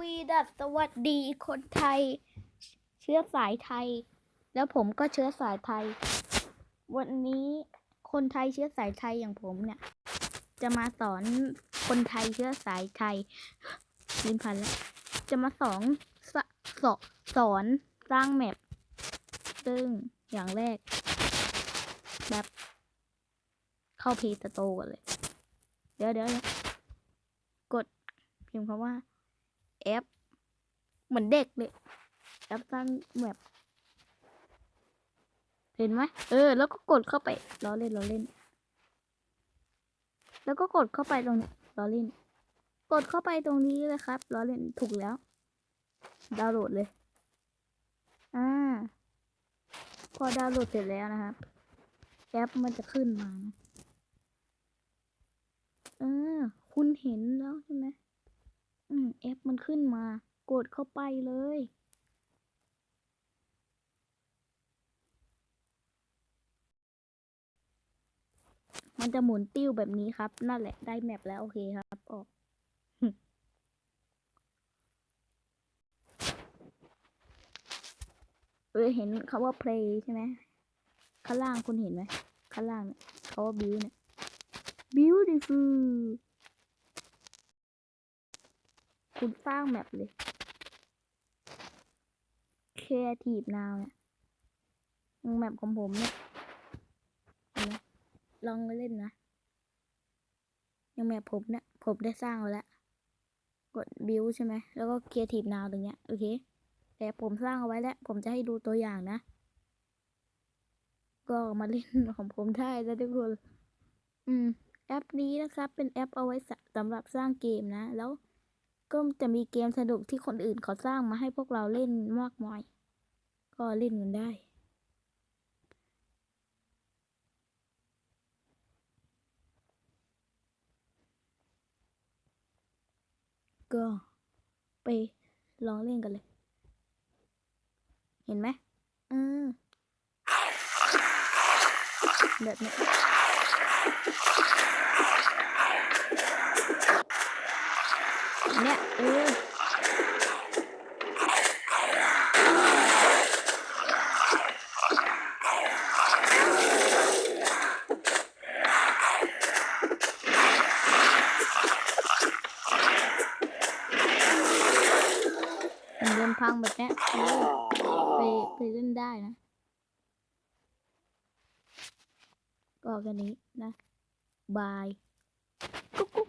วีดัสสวัสดีคนไทย เชื้อสายไทย แล้วผมก็เชื้อสายไทย วันนี้คนไทยเชื้อสายไทยอย่างผมเนี่ย จะมาสอนคนไทยเชื้อสายไทยลินพันแล้วจะมาสอนสสสอนสร้างแมปซึ่งอย่างแรก แบบเข้าเพจโตก่อนเลยเดี๋ยวเดี๋ยวเดี๋ยวกดพิมพ์คำว่า แอป เหมือนเด็กเลยแอปสร้างแมปเห็นไหมเออ แล้วก็กดเข้าไปล้อเล่นล้อเล่น แล้วก็กดเข้าไปตรงนี้ล้อเล่น กดเข้าไปตรงนี้เลยครับล้อเล่นถูกแล้ว ดาวน์โหลดเลย อ่า พอดาวน์โหลดเสร็จแล้วนะครับแอปมันจะขึ้นมานะ เออ คุณเห็นแล้วใช่ไหม อืมแอปมันขึ้นมา กดเข้าไปเลย มันจะหมุนติ้วแบบนี้ครับ นั่นแหละได้แมปแล้ว โอเคครับ ออกเออเห็นคำว่า play ใช่ไหมข้างล่างคุณเห็นไหมข้างล่างเนี่ยคำว่า build เนี่ย beautiful คุณสร้างแมปเลย creative now เนี่ยแมปของผมเนี่ยนไหมลองเล่นนะย่างแมปผมเนี่ย ผมได้สร้างไว้แล้ว กด build ใช่ไหม แล้วก็ creative now ตรงเนี้ย โอเค แต่ผมสร้างเอาไว้แล้ว ผมจะให้ดูตัวอย่างนะ ก็มาเล่นของผมได้แล้วทุกคน อืม แอปนี้นะครับ เป็นแอปเอาไว้สำหรับสร้างเกมนะ แล้ว ก็จะมีเกมสนุกที่คนอื่นเขาสร้างมาให้พวกเราเล่นมากมาย ก็เล่นกันได้ ก็ไปลองเล่นกันเลย เห็นไหมเออแบบนี้ เนี่ยเออมันพังแบบนี้ไปไปเล่นได้นะ ก็แค่นี้นะ บาย